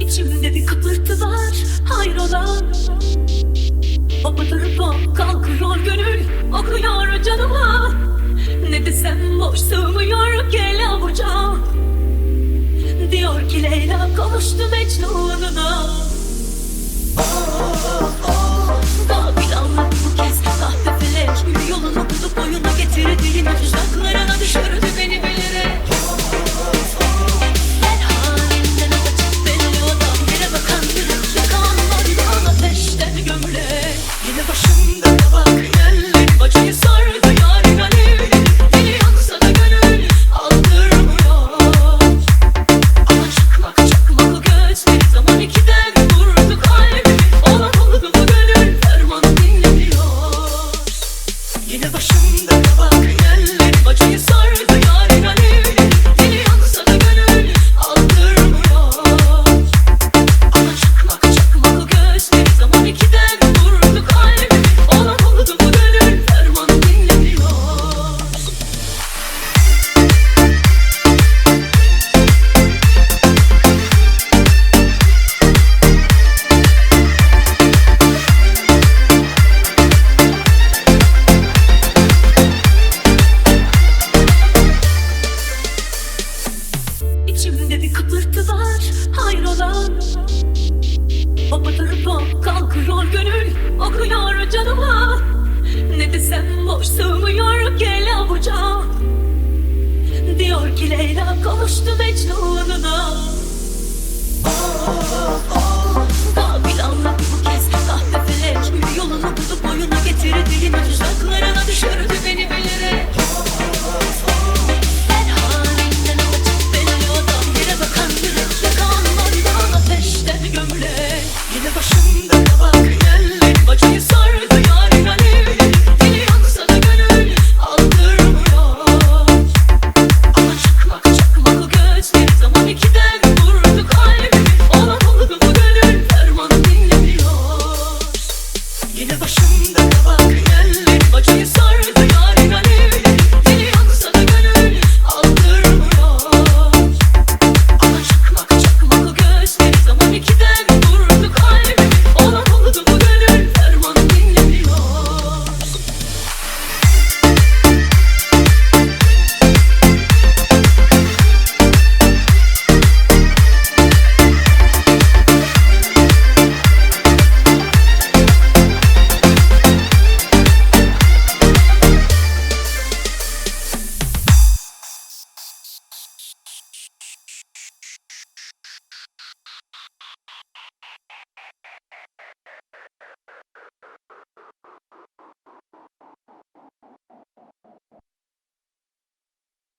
İçimde bir kıpırtı var hayrola O tarafa kalkıyor gönül okuyor canıma. Ne desem boş sığmıyor gel avuca Diyor ki Leyla kavuştu Mecnun'una başımda kabak yerleri Bacıyı Kıpırtı var hayrola? O fotoğrafa kalkıyor gönül Okuyor canıma. Ne desem boş sığmıyor gel avuca. Diyor ki Leyla kavuştu Mecnun'una. Oh, oh, oh.